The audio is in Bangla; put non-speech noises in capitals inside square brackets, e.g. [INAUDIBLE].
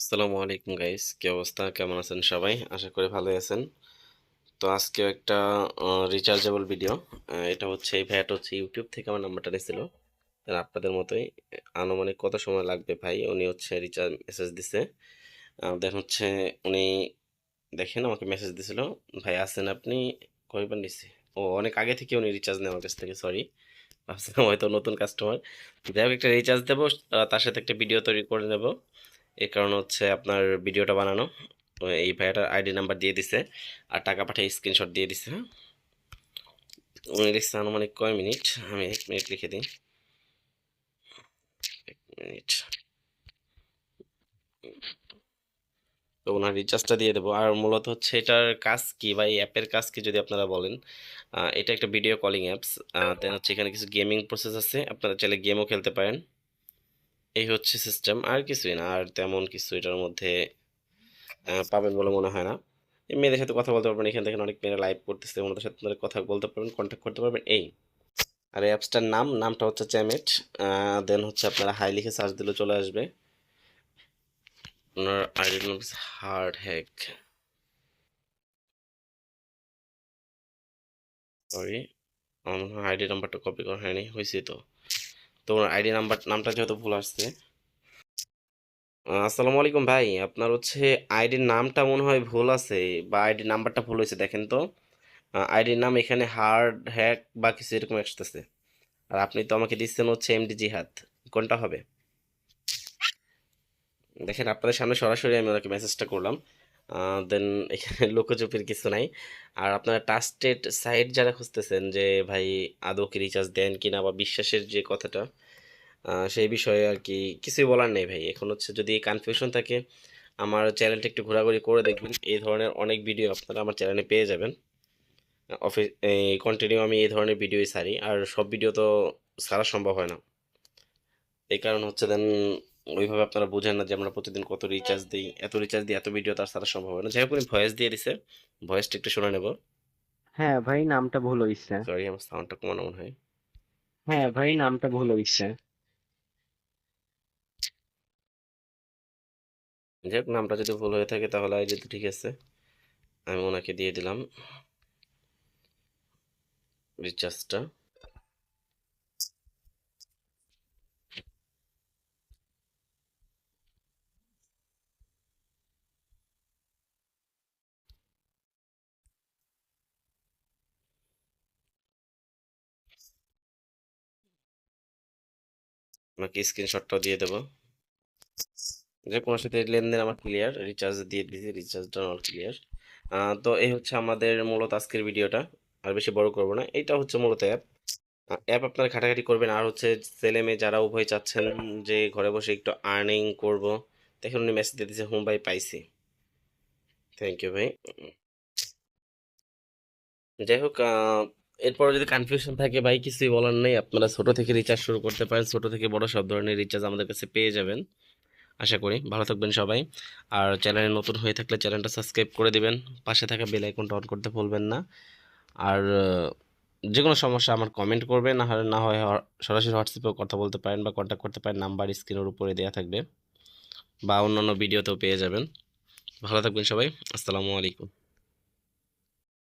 আসসালামু আলাইকুম গাইস কি অবস্থা? কেমন আছেন সবাই? আশা করি ভালো আছেন। তো আজকে একটা রিচার্জেবল ভিডিও এটা হচ্ছে, এই ভাইয়াটা হচ্ছে ইউটিউব থেকে আমার নাম্বারটা নিয়েছিল। আর আপনাদের মতোই, আনুমানিক কত সময় লাগবে ভাই? উনি হচ্ছে রিচার্জ মেসেজ দিছে। দেন হচ্ছে, উনি দেখেন, আমাকে মেসেজ দিছিল। ভাই, আছেন আপনি? কয়বার নিছে? ও, অনেক আগে থেকে উনি রিচার্জ নেওয়ার কাছ থেকে সরি ভাবছিলাম হয়তো নতুন কাস্টমার যাই হোক, একটা রিচার্জ দেবো তার সাথে একটা ভিডিও তৈরি করে নেব। এই কারণে হচ্ছে আপনার ভিডিওটা বানানো। তো এই ভাইয়াটার আইডি নাম্বার দিয়ে দিছে আর টাকা পাঠিয়ে স্ক্রিনশট দিয়ে দিছে উনি লিখছে আনুমানিক কয় মিনিট? আমি এক মিনিট লিখে দিই। এক মিনিট। তো ওনার রিচার্জটা দিয়ে দেবো। আর মূলত হচ্ছে এটার কাজ কি বা এই অ্যাপের কাজ কি যদি আপনারা বলেন এটা একটা ভিডিও কলিং অ্যাপস দেন হচ্ছে এখানে কিছু গেমিং প্রসেস আছে। আপনারা চাইলে গেমও খেলতে পারেন। এই হচ্ছে সিস্টেম আর কিছুই না, আর তেমন কিছু এটার মধ্যে পাবেন বলে মনে হয় না। মেয়েদের সাথে কথা বলতে পারবেন, এখান থেকে অনেক মেয়েরা লাইভ করতেছে, ওনাদের সাথে আপনারা কথা বলতে পারবেন কন্ট্যাক্ট করতে পারবেন, এই। আর এই অ্যাপসটার নাম, নামটা হচ্ছে চ্যামেট দেন হচ্ছে আপনারা হাই লিখে সার্চ দিলে চলে আসবে। ওনার আইডি নাম হার্ড হ্যাক সরি আমার আইডি নাম্বারটা কপি করা হয়নি, হয়েছে তো। তো আইডি নাম্বার নামটা যেহেতু ভুল আসছে। আসসালামু আলাইকুম ভাই, আপনার হচ্ছে আইডির নামটা মনে হয় ভুল আছে বা আইডির নাম্বারটা ভুল হয়েছে, দেখেন তো। আইডির নাম এখানে হার্ড, হ্যাক বা কিছু এরকম আসতেছে। আর আপনি তো আমাকে দিচ্ছেন হচ্ছে এমডি জিহাদ, কোনটা হবে? দেখেন, আপনাদের সামনে সরাসরি আমি ওনাকে মেসেজটা করলাম। দেন এখানে [LAUGHS] লুকোচুপির কিছু নাই। আর আপনারা ট্রাস্টেড সাইট যারা খুঁজতেছেন যে, ভাই, আদৌ কি রিচার্জ দেন কিনা বা বিশ্বাসের যে কথাটা সেই বিষয়ে আর কি কিছুই বলার নেই ভাই। এখন হচ্ছে যদি কনফিউশন থাকে, আমার চ্যানেলটা একটু ঘোরাঘুরি করে দেখবেন। এই ধরনের অনেক ভিডিও আপনারা আমার চ্যানেলে পেয়ে যাবেন। অফিস কন্টিনিউ আমি এই ধরনের ভিডিওই ছাড়ি। আর সব ভিডিও তো ছাড়া সম্ভব হয় না। এই কারণ হচ্ছে দেন ওইভাবে আপনারা বোঝেন না যে আমরা প্রতিদিন কত রিচার্জ দিই এত রিচার্জ দিই এত ভিডিও তার ছাড়া সম্ভব হয় না। যাই হোক উনি ভয়েস দিয়ে দিছে। ভয়েসটা একটু শুনে নেব। হ্যাঁ ভাই নামটা ভুল হইছে। সরি আমার সাউন্ডটা কমানো মনে হয়। হ্যাঁ ভাই নামটা ভুল হইছে। যাই হোক নামটা যদি ভুল হয়ে থাকে তাহলে আইডি তো ঠিক আছে আমি ওনাকে দিয়ে দিলাম। রিচার্জটা ওনাকে স্ক্রিনশটটাও দিয়ে দেবো। যে কোনো সাথে লেনদেন আমার ক্লিয়ার রিচার্জ দিয়ে দিয়েছি রিচার্জটা অল ক্লিয়ার তো এই হচ্ছে আমাদের মূলত আজকের ভিডিওটা আর বেশি বড় করব না এটা হচ্ছে মূলত অ্যাপ অ্যাপ আপনারা ঘাটাঘাটি করবেন। আর হচ্ছে ছেলে মেয়ে যারা উভয় চাচ্ছেন যে ঘরে বসে একটু আর্নিং করব, দেখুন উনি মেসেজ দিয়ে দিয়েছে, হুম ভাই, পাইছি। থ্যাংক ইউ ভাই। যাই হোক এরপরে যদি কনফিউশন থাকে, ভাই, কিছুই বলার নেই। আপনারা ছোট থেকে রিচার্জ শুরু করতে পারেন। ছোট থেকে বড় সব ধরনের রিচার্জ আমাদের কাছে পেয়ে যাবেন। আশা করি। ভালো থাকবেন সবাই। আর চ্যানেলে নতুন হয়ে থাকলে চ্যানেলটা সাবস্ক্রাইব করে দিবেন। পাশে থাকা বেল আইকনটা অন করতে ভুলবেন না। আর যে কোনো সমস্যা আমার কমেন্ট করবেন। না হয় না হয় সরাসরি হোয়াটসঅ্যাপেও কথা বলতে পারেন বা কন্ট্যাক্ট করতে পারেন। নাম্বার স্ক্রিনের উপরে দেওয়া থাকবে। বা অন্যান্য ভিডিওতেও পেয়ে যাবেন। ভালো থাকবেন সবাই। আসসালামু আলাইকুম।